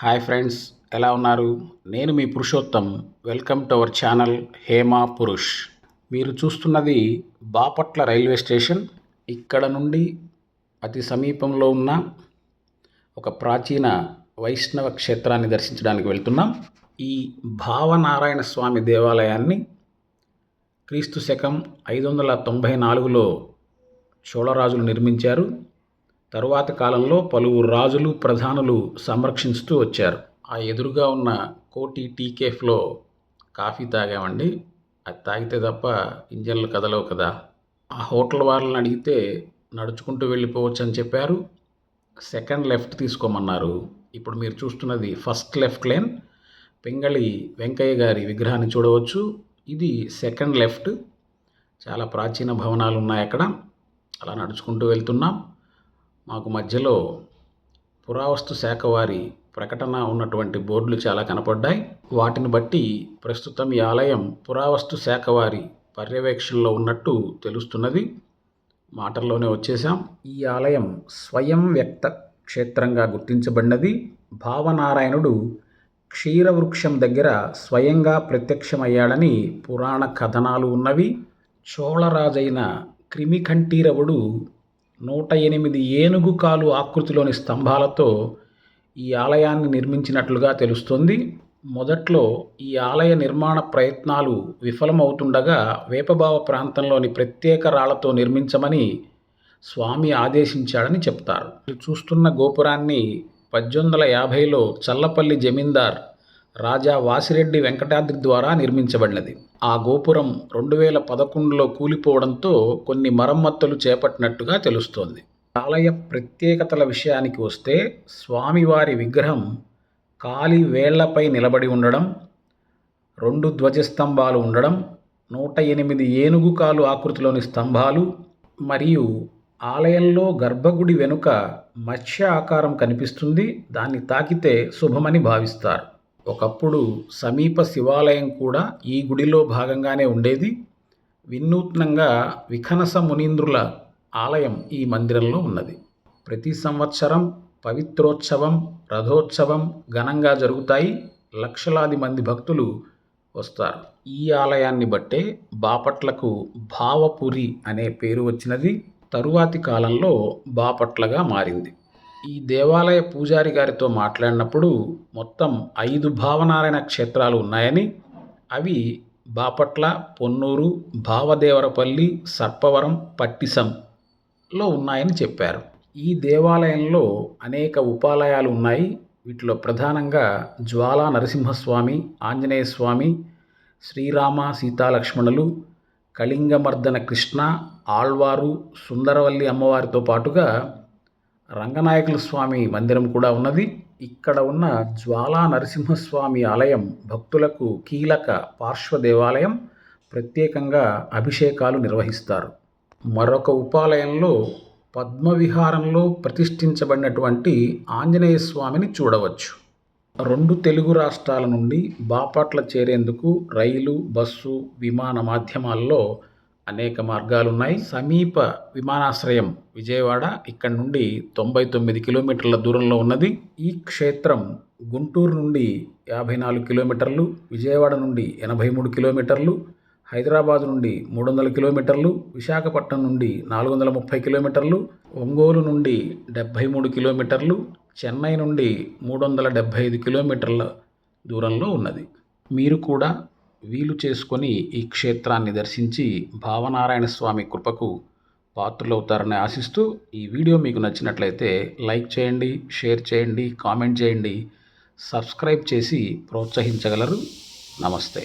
Hi friends ఎలా ఉన్నారు? నేను మీ Purushottam. Welcome to our channel Hema Purush. మీరు చూస్తున్నది బాపట్ల రైల్వే స్టేషన్. ఇక్కడ నుండి అతి సమీపంలో ఉన్న ఒక ప్రాచీన వైష్ణవ క్షేత్రాన్ని దర్శించడానికి వెళ్తున్నాం. ఈ భావనారాయణ స్వామి దేవాలయాన్ని క్రీస్తు శకం ఐదు వందల తొంభై నాలుగులో చోళరాజులు నిర్మించారు. తరువాతి కాలంలో పలువురు రాజులు ప్రధానులు సంరక్షిస్తూ వచ్చారు. ఆ ఎదురుగా ఉన్న కోటి టీ కేఫ్లో కాఫీ తాగామండి. అది తాగితే తప్ప ఇంజన్లు కదలవు కదా. ఆ హోటల్ వాళ్ళని అడిగితే నడుచుకుంటూ వెళ్ళిపోవచ్చు అని చెప్పారు. సెకండ్ లెఫ్ట్ తీసుకోమన్నారు. ఇప్పుడు మీరు చూస్తున్నది first left lane. Pingali Venkayya గారి విగ్రహాన్ని చూడవచ్చు. ఇది సెకండ్ లెఫ్ట్. చాలా ప్రాచీన భవనాలు ఉన్నాయి అక్కడ. అలా నడుచుకుంటూ వెళ్తున్నాం. మాకు మధ్యలో పురావస్తు శాఖ వారి ప్రకటన ఉన్నటువంటి బోర్డులు చాలా కనపడ్డాయి. వాటిని బట్టి ప్రస్తుతం ఈ ఆలయం పురావస్తు శాఖ వారి పర్యవేక్షణలో ఉన్నట్టు తెలుస్తున్నది. మాటల్లోనే వచ్చేసాం ఈ ఆలయం స్వయం వ్యక్త క్షేత్రంగా గుర్తించబడినది. భావనారాయణుడు క్షీరవృక్షం దగ్గర స్వయంగా ప్రత్యక్షమయ్యాడని పురాణ కథనాలు ఉన్నవి. చోళరాజైన క్రిమికంఠీరవుడు నూట ఎనిమిది ఏనుగు కాలు ఆకృతిలోని స్తంభాలతో ఈ ఆలయాన్ని నిర్మించినట్లుగా తెలుస్తుంది. మొదట్లో ఈ ఆలయ నిర్మాణ ప్రయత్నాలు విఫలమవుతుండగా వేపబావ ప్రాంతంలోని ప్రత్యేక రాళ్ళతో నిర్మించమని స్వామి ఆదేశించాడని చెప్తారు. చూస్తున్న గోపురాన్ని పద్దెనిమిది వందల యాభైలో చల్లపల్లి జమీందార్ రాజా వాసిరెడ్డి వెంకటాద్రి ద్వారా నిర్మించబడినది. ఆ గోపురం రెండు వేల పదకొండులో కూలిపోవడంతో కొన్ని మరమ్మతులు చేపట్టినట్టుగా తెలుస్తోంది. ఆలయ ప్రత్యేకతల విషయానికి వస్తే స్వామివారి విగ్రహం కాలి వేళ్ళపై నిలబడి ఉండడం రెండు ధ్వజస్తంభాలు ఉండడం నూట ఎనిమిది ఏనుగు కాలు ఆకృతిలోని స్తంభాలు మరియు ఆలయంలో గర్భగుడి వెనుక మత్స్య ఆకారం కనిపిస్తుంది. దాన్ని తాకితే శుభమని భావిస్తారు. ఒకప్పుడు సమీప శివాలయం కూడా ఈ గుడిలో భాగంగానే ఉండేది. వినూత్నంగా విఖనస మునీంద్రుల ఆలయం ఈ మందిరంలో ఉన్నది. ప్రతి సంవత్సరం పవిత్రోత్సవం రథోత్సవం ఘనంగా జరుగుతాయి. లక్షలాది మంది భక్తులు వస్తారు. ఈ ఆలయాన్ని బట్టే బాపట్లకు భావపురి అనే పేరు వచ్చినది. తరువాతి కాలంలో బాపట్లగా మారింది. ఈ దేవాలయ పూజారి గారితో మాట్లాడినప్పుడు మొత్తం ఐదు భావనారాయణ క్షేత్రాలు ఉన్నాయని అవి బాపట్ల పొన్నూరు భావదేవరపల్లి సర్పవరం పట్టిసంలో ఉన్నాయని చెప్పారు. ఈ దేవాలయంలో అనేక ఉపాలయాలు ఉన్నాయి. వీటిలో ప్రధానంగా జ్వాలా నరసింహస్వామి ఆంజనేయ స్వామి శ్రీరామ సీతాలక్ష్మణులు కళింగమర్దన కృష్ణ ఆళ్వారు సుందరవల్లి అమ్మవారితో పాటుగా రంగనాయకుల స్వామి మందిరం కూడా ఉన్నది. ఇక్కడ ఉన్న జ్వాలా నరసింహస్వామి ఆలయం భక్తులకు కీలక పార్శ్వ దేవాలయం. ప్రత్యేకంగా అభిషేకాలు నిర్వహిస్తారు. మరొక ఉపాలయంలో పద్మవిహారంలో ప్రతిష్ఠించబడినటువంటి ఆంజనేయ స్వామిని చూడవచ్చు. రెండు తెలుగు రాష్ట్రాల నుండి బాపట్ల చేరేందుకు రైలు బస్సు విమాన మాధ్యమాల్లో అనేక మార్గాలు ఉన్నాయి సమీప విమానాశ్రయం విజయవాడ ఇక్కడ నుండి తొంభై తొమ్మిది కిలోమీటర్ల దూరంలో ఉన్నది. ఈ క్షేత్రం గుంటూరు నుండి యాభై నాలుగు కిలోమీటర్లు విజయవాడ నుండి ఎనభై మూడు కిలోమీటర్లు హైదరాబాద్ నుండి మూడు వందల కిలోమీటర్లు విశాఖపట్నం నుండి నాలుగు వందల ముప్పై కిలోమీటర్లు ఒంగోలు నుండి డెబ్భై మూడు కిలోమీటర్లు చెన్నై నుండి మూడు వందల డెబ్భై ఐదు కిలోమీటర్ల దూరంలో ఉన్నది. మీరు కూడా వీలు చేసుకొని ఈ క్షేత్రాన్ని దర్శించి భావనారాయణ స్వామి కృపకు పాత్రులవుతారని ఆశిస్తూ ఈ వీడియో మీకు నచ్చినట్లయితే లైక్ చేయండి షేర్ చేయండి కామెంట్ చేయండి సబ్స్క్రైబ్ చేసి ప్రోత్సహించగలరు. నమస్తే.